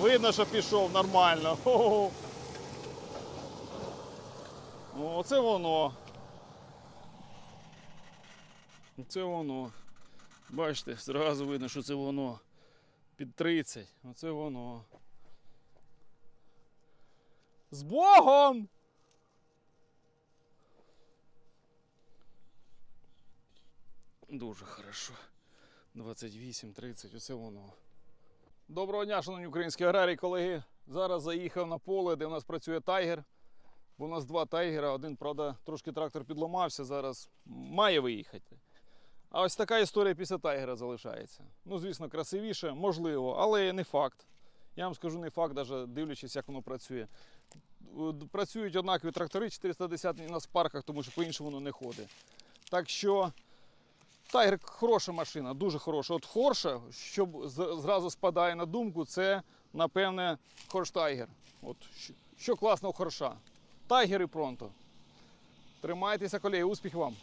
Видно, що пішов нормально. Хо-хо. О, Оце воно. Це воно. Бачите, зразу видно, що це воно. Під 30. Оце воно. З Богом! Дуже хорошо. 28-30, оце воно. Доброго дня, шановні українські аграрії, колеги. Зараз заїхав на поле, де в нас працює тайгер. У нас два тайгера. Один, правда, трошки трактор підламався, зараз має виїхати. А ось така історія після тайгера залишається. Ну, звісно, красивіше, можливо, але не факт. Я вам скажу не факт, навіть дивлячись, як воно працює. Працюють однакові трактори 410 на спарках, тому що по-іншому воно не ходить. Так що Тайгер хороша машина, дуже хороша. От Хорша, що зразу спадає на думку, це, напевне, Хорш Тайгер. От, що, класного Хорша. Тайгер і пронто. Тримайтеся, колеги, успіх вам!